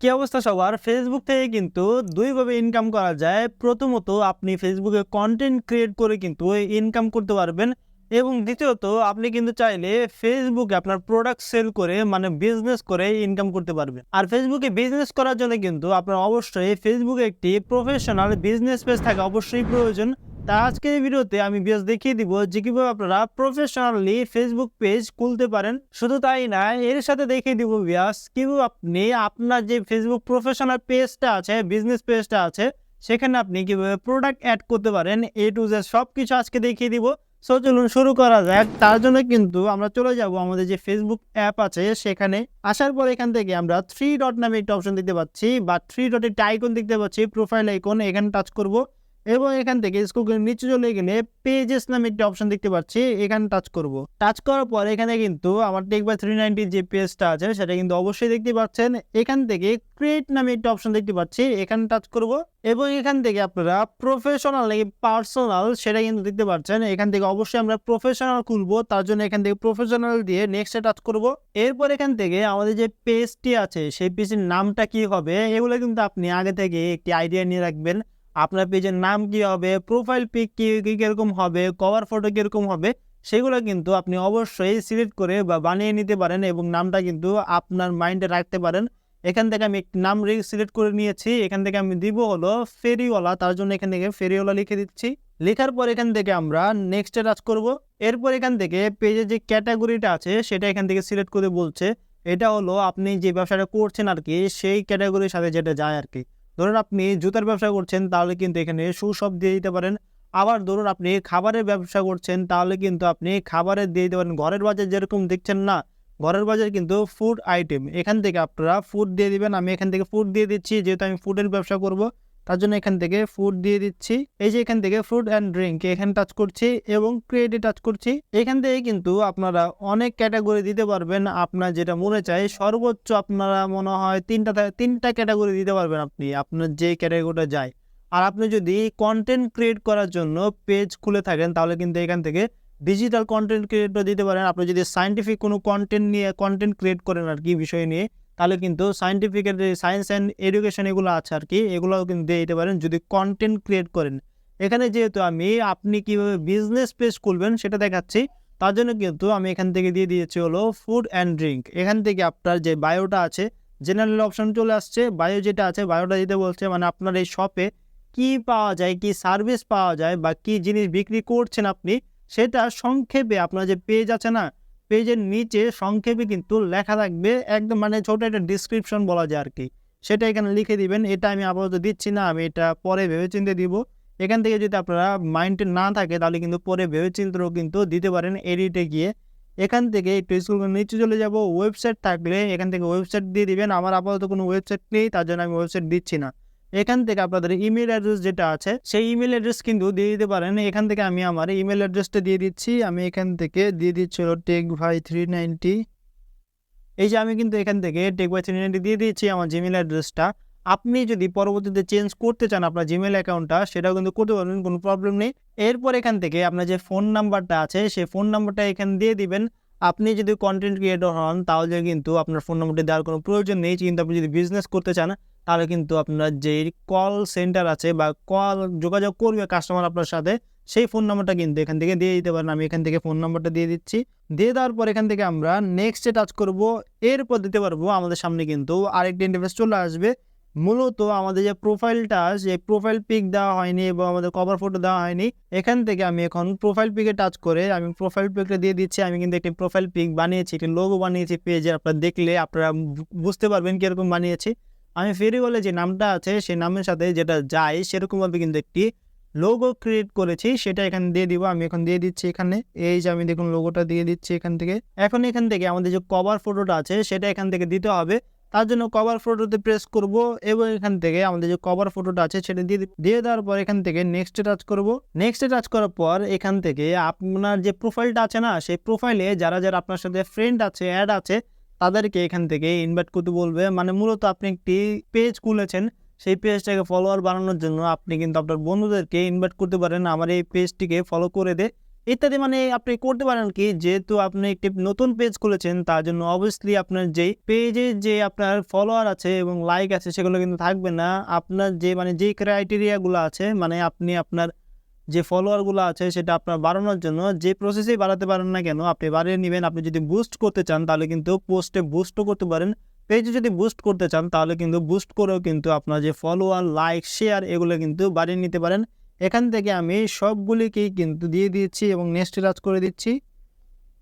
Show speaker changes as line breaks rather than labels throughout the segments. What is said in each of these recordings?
কি অবস্থা সবার? ফেসবুক থেকে কিন্তু দুইভাবে ইনকাম করা যায়। প্রথমত, আপনি ফেসবুকে কন্টেন্ট ক্রিয়েট করে কিন্তু ইনকাম করতে পারবেন। এবং দ্বিতীয়ত, আপনি কিন্তু চাইলে ফেসবুকে আপনার প্রোডাক্ট সেল করে মানে বিজনেস করে ইনকাম করতে পারবেন। আর ফেসবুকে বিজনেস করার জন্য কিন্তু আপনার অবশ্যই ফেসবুকে একটি প্রফেশনাল বিজনেস পেজ থাকা অবশ্যই প্রয়োজন। তা আজকের ভিডিওতে আমি বেশ দেখিয়ে দিব যে কীভাবে আপনারা প্রফেশনালি ফেসবুক পেজ খুলতে পারেন। শুধু তাই না এর সাথে দেখিয়ে দিব বিয়াস কীভাবে আপনি আপনার যে ফেসবুক প্রফেশনাল পেজটা আছে বিজনেস পেজটা আছে, সেখানে আপনি কীভাবে প্রোডাক্ট অ্যাড করতে পারেন এ টু জেড সব কিছু আজকে দেখিয়ে দিব। সো চলুন শুরু করা যাক। তার জন্য কিন্তু আমরা চলে যাব আমাদের যে ফেসবুক অ্যাপ আছে, সেখানে আসার পর এখান থেকে আমরা থ্রি ডট নামে একটা অপশন দেখতে পাচ্ছি। বা থ্রি ডটের আইকন দেখতে পাচ্ছি প্রোফাইল আইকন এখানে টাচ করব। এবং এখান থেকে স্কুলের নিচে চলে গেলে পেজেস নামে একটি অপশন দেখতে পাচ্ছি, এখানে টাচ করব। টাচ করার পর এখানে কিন্তু আমার টেক বাই থ্রি নাইনটির যে পেজটা আছে, সেটা কিন্তু অবশ্যই দেখতে পাচ্ছেন। এখান থেকে ক্রিয়েট নামে একটি অপশন দেখতে পাচ্ছি, এখানে টাচ করব এবং এখান থেকে আপনারা প্রফেশনাল নাকি পার্সোনাল সেটা কিন্তু দেখতে পাচ্ছেন। এখান থেকে অবশ্যই আমরা প্রফেশনাল খুলবো, তার জন্য এখান থেকে প্রফেশনাল দিয়ে নেক্সটে টাচ করব। এরপর এখান থেকে আমাদের যে পেজটি আছে, সেই পেজের নামটা কি হবে, এগুলো কিন্তু আপনি আগে থেকে একটি আইডিয়া নিয়ে রাখবেন। আপনার পেজের নাম কি হবে প্রোফাইল পিক কি কীরকম হবে কভার ফটো কীরকম হবে, সেগুলো কিন্তু আপনি অবশ্যই সিলেক্ট করে বা বানিয়ে নিতে পারেন এবং নামটা কিন্তু আপনার মাইন্ডে রাখতে পারেন। এখান থেকে আমি একটি নাম সিলেক্ট করে নিয়েছি, এখান থেকে আমি দিব হলো ফেরিওয়ালা তার জন্য এখান থেকে ফেরিওয়ালা লিখে দিচ্ছি। লেখার পর এখান থেকে আমরা নেক্সটে টাচ করব। এরপর এখান থেকে পেজে যে ক্যাটাগরিটা আছে, সেটা এখান থেকে সিলেক্ট করে বলছে। এটা হলো আপনি যে ব্যবসাটা করছেন আর কি সেই ক্যাটাগরির সাথে যেটা যায় আর কি ধরুন আপনি জুতার ব্যবসা করছেন, তাহলে কিন্তু এখানে শু সব দিয়ে দিতে পারেন। আবার ধরুন আপনি খাবারের ব্যবসা করছেন, তাহলে কিন্তু আপনি খাবারের দিয়ে দিতে পারেন। ঘরের বাজার যেরকম দেখছেন না, ঘরের বাজার কিন্তু ফুড আইটেম এখান থেকে আপনারা ফুড দিয়ে দিবেন, আমি এখান থেকে ফুড দিয়ে দিচ্ছি, যেহেতু আমি ফুডের ব্যবসা করব। তার জন্য এখান থেকে ফুড দিয়ে দিচ্ছি। এই যে এখান থেকে ফুড অ্যান্ড ড্রিঙ্ক এখানে টাচ করছি এবং ক্রিয়েটে টাচ করছি। এখান থেকে কিন্তু আপনারা অনেক ক্যাটাগরি দিতে পারবেন। আপনার যেটা মনে চায় সর্বোচ্চ আপনারা মনে হয় তিনটা তিনটা ক্যাটাগরি দিতে পারবেন আপনি। আপনার যে ক্যাটাগরিটা যায়। আর আপনি যদি কন্টেন্ট ক্রিয়েট করার জন্য পেজ খুলে থাকেন, তাহলে কিন্তু এখান থেকে ডিজিটাল কন্টেন্ট ক্রিয়েটর দিতে পারেন। আপনি যদি সাইন্টিফিক কোনো কন্টেন্ট নিয়ে কন্টেন্ট ক্রিয়েট করেন আর কি বিষয় নিয়ে তাহলে কিন্তু সাইন্টিফিকের যে সায়েন্স অ্যান্ড এডুকেশন এগুলো আছে আর কি, এগুলোও কিন্তু দিয়ে দিতে পারেন যদি কন্টেন্ট ক্রিয়েট করেন। এখানে যেহেতু আমি আপনি কীভাবে বিজনেস পেজ খুলবেন সেটা দেখাচ্ছি, তার জন্য কিন্তু আমি এখান থেকে দিয়ে দিয়েছি হলো ফুড অ্যান্ড ড্রিঙ্ক এখান থেকে আপনার যে বায়োটা আছে জেনারেল অপশন চলে আসছে বায়ো যেটা আছে বায়োটা দিতে বলছে মানে আপনার এই শপে কি পাওয়া যায়, কি সার্ভিস পাওয়া যায় বা কি জিনিস বিক্রি করছেন আপনি, সেটা সংক্ষেপে আপনার যে পেজ আছে না পেজের নিচে সংক্ষেপে কিন্তু লেখা থাকবে, একদম মানে ছোট একটা ডিসক্রিপশন বলা যায় আর কি সেটা এখানে লিখে দিবেন, এটা আমি আপাতত দিচ্ছি না, আমি এটা পরে ভেবেচিন্তে দিব। এখান থেকে যদি আপনারা মাইন্ডে না থাকে, তাহলে কিন্তু পরে ভেবেচিন্তেও কিন্তু দিতে পারেন এডিটে গিয়ে। এখান থেকে একটু স্কুল নিচে চলে যাব ওয়েবসাইট থাকলে এখান থেকে ওয়েবসাইট দিয়ে দিবেন। আমার আপাতত কোনো ওয়েবসাইট নেই, তার জন্য আমি ওয়েবসাইট দিচ্ছি না। এখান থেকে আপনাদের ইমেল অ্যাড্রেস যেটা আছে, সেই ইমেল অ্যাড্রেস কিন্তু দিয়ে দিতে পারেন। এখান থেকে আমি আমার ইমেল অ্যাড্রেসটা দিয়ে দিচ্ছি। আমি এখান থেকে দিয়ে দিচ্ছি হলো টেক ভাই থ্রি নাইনটি এই যে আমি কিন্তু এখান থেকে টেক ভাই থ্রি নাইনটি দিয়ে দিচ্ছি আমার জিমেল অ্যাড্রেসটা আপনি যদি পরবর্তীতে চেঞ্জ করতে চান আপনার জিমেল অ্যাকাউন্টটা সেটাও কিন্তু করতে পারবেন, কোনো প্রবলেম নেই। এরপর এখান থেকে আপনার যে ফোন নাম্বারটা আছে, সেই ফোন নাম্বারটা এখানে দিয়ে দিবেন। আপনি যদি কন্টেন্ট ক্রিয়েটর হন, তাহলে কিন্তু আপনার ফোন নাম্বারটি দেওয়ার কোনো প্রয়োজন নেই। কিন্তু আপনি যদি বিজনেস করতে চান, তাহলে কিন্তু আপনার যে কল সেন্টার আছে বা কল যোগাযোগ করবে কাস্টমার আপনার সাথে, সেই ফোন নাম্বারটা কিন্তু এখান থেকে দিয়ে দিতে পারেন। আমি এখান থেকে ফোন নাম্বারটা দিয়ে দিচ্ছি। দিয়ে দেওয়ার পর এখান থেকে আমরা নেক্সটে টাচ করব। এরপর দিতে পারব, আমাদের সামনে কিন্তু আরেকটি ইন্টারফেস চলে আসবে। মূলত আমাদের যে প্রোফাইলটা যে প্রোফাইল পিক দেওয়া হয়নি এবং আমাদের কভার ফটো দেওয়া হয়নি, এখান থেকে আমি এখন প্রোফাইল পিকে টাচ করে আমি প্রোফাইল পিকটা দিয়ে দিচ্ছি। আমি কিন্তু একটি প্রোফাইল পিক বানিয়েছি, একটি লোগো বানিয়েছি পেজে আপনারা দেখলে আপনারা বুঝতে পারবেন কীরকম বানিয়েছি। আমি ফেরি বলে যে নামটা আছে সেই নামের সাথে যেটা যায় সেরকমভাবে কিন্তু একটি লোগো ক্রিয়েট করেছি, সেটা এখানে দিয়ে দিব। আমি এখন দিয়ে দিচ্ছি এখানে। এই যে আমি দেখুন লোগোটা দিয়ে দিচ্ছি এখান থেকে। এখন এখান থেকে আমাদের যে কভার ফটোটা আছে, সেটা এখান থেকে দিতে হবে। তার জন্য কভার ফটোতে প্রেস করব এবং এখান থেকে আমাদের যে কভার ফটোটা আছে সেটা দিয়ে। দিয়ে দেওয়ার পর এখান থেকে নেক্সটে টাচ করব। নেক্সটে টাচ করার পর এখান থেকে আপনার যে প্রোফাইলটা আছে না, সেই প্রোফাইলে যারা যারা আপনার সাথে ফ্রেন্ড আছে অ্যাড আছে, তাদেরকে এখান থেকে ইনভাইট করতে বলবে। মানে মূলত আপনি একটি পেজ খুলেছেন, সেই পেজটাকে ফলোয়ার বানানোর জন্য আপনি কিন্তু আপনার বন্ধুদেরকে ইনভাইট করতে পারেন। আমার এই পেজটিকে ফলো করে দে। ইত্যাদি মানে আপনি করতে পারেন কি, যেহেতু আপনি একটি নতুন পেজ খুলেছেন, তার জন্য অবভিয়াসলি আপনার যেই পেজে যে আপনার ফলোয়ার আছে এবং লাইক আছে, সেগুলো কিন্তু থাকবে না। আপনার যে মানে যে ক্রাইটেরিয়াগুলো আছে মানে আপনি আপনার যে ফলোয়ারগুলো আছে, সেটা আপনার বাড়ানোর জন্য যে প্রসেসেই বাড়াতে পারেন না কেন, আপনি বাড়িয়ে নেবেন। আপনি যদি বুস্ট করতে চান, তাহলে কিন্তু পোস্টে বুস্টও করতে পারেন। পেজে যদি বুস্ট করতে চান, তাহলে কিন্তু বুস্ট করেও কিন্তু আপনার যে ফলোয়ার লাইক শেয়ার এগুলো কিন্তু বাড়িয়ে নিতে পারেন। এখান থেকে আমি সবগুলিকেই কিন্তু দিয়ে দিচ্ছি এবং নেক্সটে টাচ করে দিচ্ছি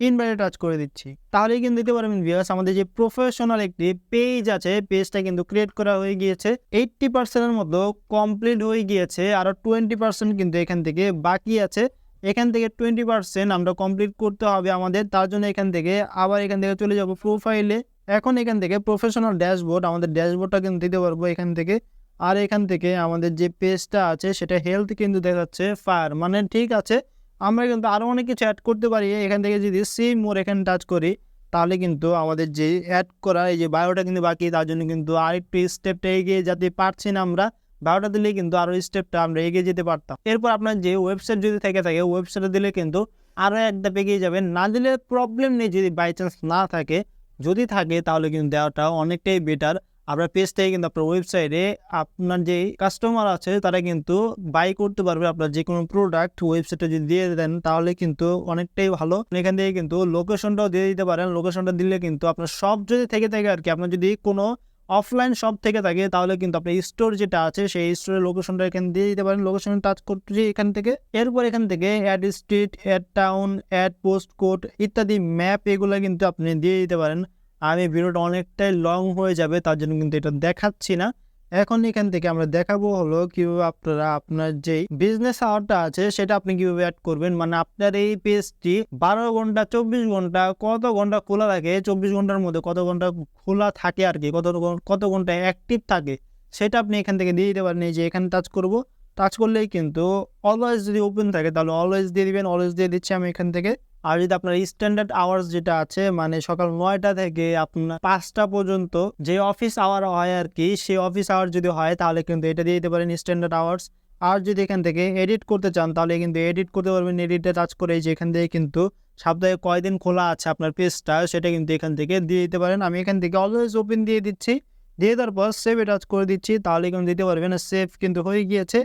ইনভাইটে টাচ করে দিচ্ছি। তাহলেই কিন্তু দিতে পারবেন ভিউয়ার্স আমাদের যে প্রফেশনাল একটি পেজ আছে পেজটা কিন্তু ক্রিয়েট করা হয়ে গিয়েছে। এইট্টি পার্সেন্টের মতো কমপ্লিট হয়ে গিয়েছে আরও টোয়েন্টি পার্সেন্ট কিন্তু এখান থেকে বাকি আছে। এখান থেকে টোয়েন্টি পার্সেন্ট আমরা কমপ্লিট করতে হবে আমাদের, তার জন্য এখান থেকে আবার এখান থেকে চলে যাব প্রোফাইলে এখন এখান থেকে প্রফেশনাল ড্যাশবোর্ড আমাদের ড্যাশবোর্ডটা কিন্তু দিতে পারব এখান থেকে। আর এখান থেকে আমাদের যে পেজটা আছে, সেটা হেলথ কিন্তু দেখাচ্ছে ফায়ার মানে ঠিক আছে, আমরা কিন্তু আরও অনেক কিছু অ্যাড করতে পারি। এখান থেকে যদি সেম মোর এখানে টাচ করি, তাহলে কিন্তু আমাদের যে অ্যাড করা, এই যে বায়োটা কিন্তু বাকি, তার জন্য কিন্তু আরেকটু স্টেপটা এগিয়ে যেতে পারছি না আমরা। বায়োটা দিলে কিন্তু আরও স্টেপটা আমরা এগিয়ে যেতে পারতাম। এরপর আপনার যে ওয়েবসাইট যদি থেকে থাকে ওয়েবসাইটে দিলে কিন্তু আরও একটা এগিয়ে যাবেন। না দিলে প্রবলেম নেই যদি বাই চান্স না থাকে। যদি থাকে, তাহলে কিন্তু দেওয়াটা অনেকটাই বেটার আপনার পেজ থেকে কিন্তু আপনার ওয়েবসাইটে আপনার যে কাস্টমার আছে, তারা কিন্তু বাই করতে পারবে আপনার যে কোনো প্রোডাক্ট ওয়েবসাইটে যদি দিয়ে দেন, তাহলে কিন্তু অনেকটাই ভালো। এখান থেকে কিন্তু লোকেশনটাও দিয়ে দিতে পারেন। লোকেশনটা দিলে কিন্তু আপনার সব যদি থেকে থাকে আর কি, আপনার যদি কোনো অফলাইন শপ থেকে থাকে, তাহলে কিন্তু আপনার স্টোর যেটা আছে, সেই স্টোরের লোকেশনটা এখানে দিয়ে দিতে পারেন। লোকেশন টাচ করতে এখান থেকে, এরপর এখান থেকে add street add town add post code ইত্যাদি ম্যাপ এগুলো কিন্তু আপনি দিয়ে দিতে পারেন। আমি ভিডিওটা অনেকটাই লং হয়ে যাবে, তার জন্য কিন্তু এটা দেখাচ্ছি না। এখন এখান থেকে আমরা দেখাবো হলো কীভাবে আপনারা আপনার যে বিজনেস আওয়ারটা আছে, সেটা আপনি কীভাবে অ্যাড করবেন। মানে আপনার এই পেজটি বারো ঘণ্টা, চব্বিশ ঘণ্টা, কত ঘণ্টা খোলা থাকে, চব্বিশ ঘণ্টার মধ্যে কত ঘণ্টা খোলা থাকে আর কি, কত কত ঘণ্টা অ্যাক্টিভ থাকে, সেটা আপনি এখান থেকে দিয়ে দিতে পারেন। যে এখানে টাচ করব টাচ করলেই কিন্তু অলওয়েজ যদি ওপেন থাকে, তাহলে অলওয়েজ দিয়ে দিবেন অলওয়েজ দিয়ে দিচ্ছি আমি এখান থেকে। আর যদি আপনার স্ট্যান্ডার্ড আওয়ার্স যেটা আছে মানে সকাল নয়টা থেকে আপনার পাঁচটা পর্যন্ত যে অফিস আওয়ার হয় আর কি সেই অফিস আওয়ার যদি হয়, তাহলে কিন্তু এটা দিয়ে দিতে পারেন স্ট্যান্ডার্ড আওয়ার্স আর যদি এখান থেকে এডিট করতে চান, তাহলে কিন্তু এডিট করতে পারবেন এডিটে টাচ করে যে এখান থেকে কিন্তু সপ্তাহে কয়দিন খোলা আছে আপনার পেজটা সেটা কিন্তু এখান থেকে দিয়ে দিতে পারেন। আমি এখান থেকে অলওয়েজ ওপেন দিয়ে দিচ্ছি। দিয়ে দেওয়ার পর সেভে টাচ করে দিচ্ছি, তাহলে কিন্তু দিতে পারবেন সেভ কিন্তু হয়ে গিয়েছে।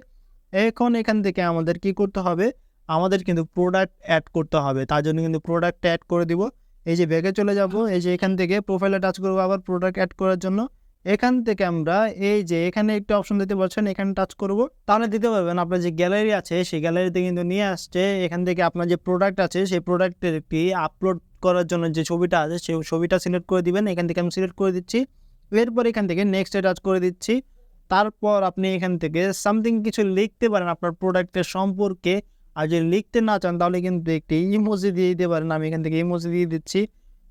এখন এখান থেকে আমাদের কি করতে হবে? আমাদের কিন্তু প্রোডাক্ট অ্যাড করতে হবে। তার জন্য কিন্তু প্রোডাক্ট অ্যাড করে দিব। এই যে ব্যাগে চলে যাব, এই যে এখান থেকে প্রোফাইলে টাচ করব আবার প্রোডাক্ট অ্যাড করার জন্য। এখান থেকে আমরা এই যে এখানে একটা অপশন দিতে পারছেন এখানে টাচ করব। তাহলে দিতে পারবেন, আপনার যে গ্যালারি আছে, সেই গ্যালারিতে কিন্তু নিয়ে আসছে, এখান থেকে আপনার যে প্রোডাক্ট আছে, সেই প্রোডাক্টের একটি আপলোড করার জন্য যে ছবিটা আছে, সেই ছবিটা সিলেক্ট করে দিবেন। এখান থেকে আমি সিলেক্ট করে দিচ্ছি। এরপর এখান থেকে নেক্সটে টাচ করে দিচ্ছি। তারপর আপনি এখান থেকে সামথিং কিছু লিখতে পারেন আপনার প্রোডাক্টের সম্পর্কে। আর যদি লিখতে না চান, তাহলে কিন্তু একটি ইমোজি দিয়ে দিতে পারেন। আমি এখান থেকে ইমোজি দিয়ে দিচ্ছি।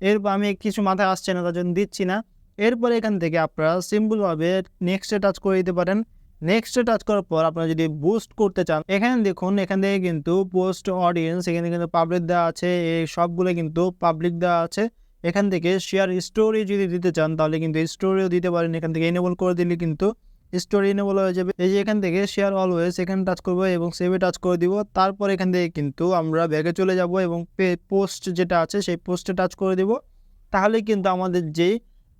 এরপর আমি কিছু মাথায় আসছে না, তার জন্য দিচ্ছি না। এরপর এখান থেকে আপনারা সিম্পলভাবে নেক্সটে টাচ করে দিতে পারেন। নেক্সটে টাচ করার পর আপনারা যদি বুস্ট করতে চান, এখানে দেখুন, এখান থেকে কিন্তু পোস্ট অডিয়েন্স এখানে কিন্তু পাবলিক দেওয়া আছে। এই সবগুলো কিন্তু পাবলিক দেওয়া আছে। এখান থেকে শেয়ার স্টোরি যদি দিতে চান, তাহলে কিন্তু স্টোরিও দিতে পারেন। এখান থেকে এনেবল করে দিলে কিন্তু স্টোরি এনেবল হয়ে যাবে। এই যে এখান থেকে শেয়ার অলওয়েজ এখানে টাচ করব এবং সেভে টাচ করে দিব। তারপর এখান থেকে কিন্তু আমরা ব্যাগে চলে যাব এবং পোস্ট যেটা আছে সেই পোস্টে টাচ করে দিব। তাহলে কিন্তু আমাদের যে,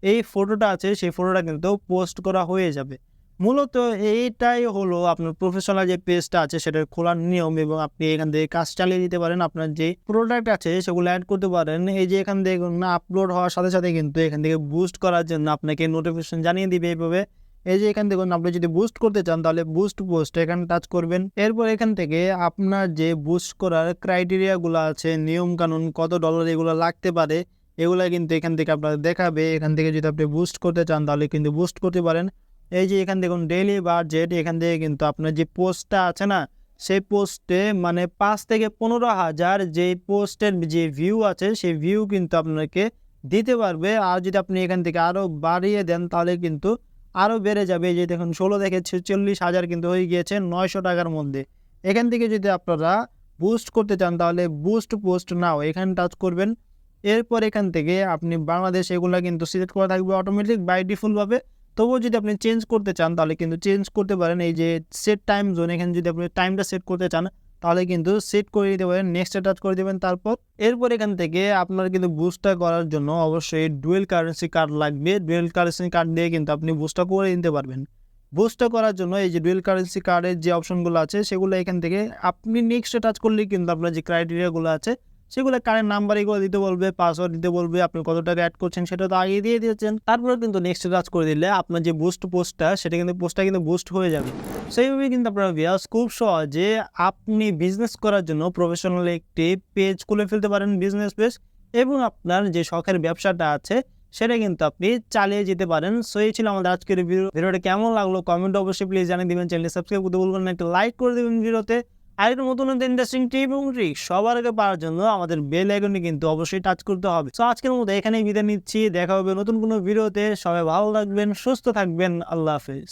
এই ফটোটা আছে সেই ফটোটা কিন্তু পোস্ট করা হয়ে যাবে। মূলত এইটাই হলো আপনার প্রফেশনাল যে পেজটা আছে সেটার খোলার নিয়ম এবং আপনি এখান থেকে কাজ চালিয়ে দিতে পারেন। আপনার যে প্রোডাক্ট আছে সেগুলো অ্যাড করতে পারেন। এই যে এখান থেকে না আপলোড হওয়ার সাথে সাথে কিন্তু এখান থেকে বুস্ট করার জন্য আপনাকে নোটিফিকেশন জানিয়ে দিবে এইভাবে। এই যে এখান থেকে আপনি যদি বুস্ট করতে চান, তাহলে বুস্ট পোস্ট এখানে টাচ করবেন। এরপর এখান থেকে আপনার যে বুস্ট করার ক্রাইটেরিয়াগুলো আছে, নিয়ম কানুন, কত ডলার এগুলো লাগতে পারে, এগুলো কিন্তু এখান থেকে আপনার দেখাবে। এখান থেকে যদি আপনি বুস্ট করতে চান, তাহলে কিন্তু বুস্ট করতে পারেন। এই যে এখান দেখুন ডেইলি বাজেট এখান থেকে কিন্তু আপনার যে পোস্টটা আছে না, সেই পোস্টে মানে পাঁচ থেকে পনেরো হাজার যে পোস্টের যে ভিউ আছে, সেই ভিউ কিন্তু আপনাকে দিতে পারবে। আর যদি আপনি এখান থেকে আরও বাড়িয়ে দেন, তাহলে কিন্তু আরও বেড়ে যাবে। এই যে দেখুন, ষোলো থেকে ছেচল্লিশ হাজার কিন্তু হয়ে গিয়েছে নয়শো টাকার মধ্যে। এখান থেকে যদি আপনারা বুস্ট করতে চান, তাহলে বুস্ট পোস্ট নাও এখানে টাচ করবেন। এরপর এখান থেকে আপনি বাংলাদেশ এগুলো কিন্তু সিলেক্ট করা থাকবে অটোমেটিক বাই ডিফল্টভাবে তবুও যদি আপনি চেঞ্জ করতে চান, তাহলে কিন্তু চেঞ্জ করতে পারেন। এই যে সেট টাইম জোন এখানে যদি আপনি টাইমটা সেট করতে চান তাহলে কিন্তু সেট করে দিতে পারেন নেক্সটে টাচ করে দেবেন, তারপর এরপর এখান থেকে আপনার কিন্তু বুস্টটা করার জন্য অবশ্যই ডুয়েল কারেন্সি কার্ড লাগবে। ডুয়েল কারেন্সি কার্ড দিয়ে কিন্তু আপনি বুস্টটা করে নিতে পারবেন। বুস্টটা করার জন্য এই যে ডুয়েল কারেন্সি কার্ডের যে অপশনগুলো আছে, সেগুলো এখান থেকে আপনি নেক্সটে টাচ করলেই কিন্তু আপনার যে ক্রাইটেরিয়াগুলো আছে সেগুলো কারেন্ট নাম্বার এগুলো দিতে বলবে পাসওয়ার্ড দিতে বলবে, আপনি কত টাকা অ্যাড করছেন সেটা তো আগে দিয়ে দিয়েছেন। তারপরে কিন্তু নেক্সট কাজ করে দিলে আপনার যে বুস্ট পোস্টটা সেটা কিন্তু পোস্টটা কিন্তু বুস্ট হয়ে যাবে। সেইভাবে কিন্তু আপনারা ভিয়াস খুব সহজে আপনি বিজনেস করার জন্য প্রফেশনাল একটি পেজ খুলে ফেলতে পারেন বিজনেস পেজ এবং আপনার যে শখের ব্যবসাটা আছে, সেটা কিন্তু আপনি চালিয়ে যেতে পারেন। সো এই ছিল আমাদের আজকের ভিডিও ভিডিওটা কেমন লাগল? কমেন্ট অবশ্যই প্লিজ জানিয়ে দিবেন। চ্যানেলটি সাবস্ক্রাইব করতে বলবেন না। একটা লাইক করে দেবেন ভিডিওতে আর একটা নতুন নতুন ইন্টারেস্টিং টিপ এবং ট্রিক সবার আগে পাওয়ার জন্য আমাদের বেল আইকনে কিন্তু অবশ্যই টাচ করতে হবে। তো আজকের মতো এখানেই বিদায় নিচ্ছি, দেখা হবে নতুন কোনো ভিডিওতে সবাই ভালো থাকবেন, সুস্থ থাকবেন, আল্লাহ হাফেজ।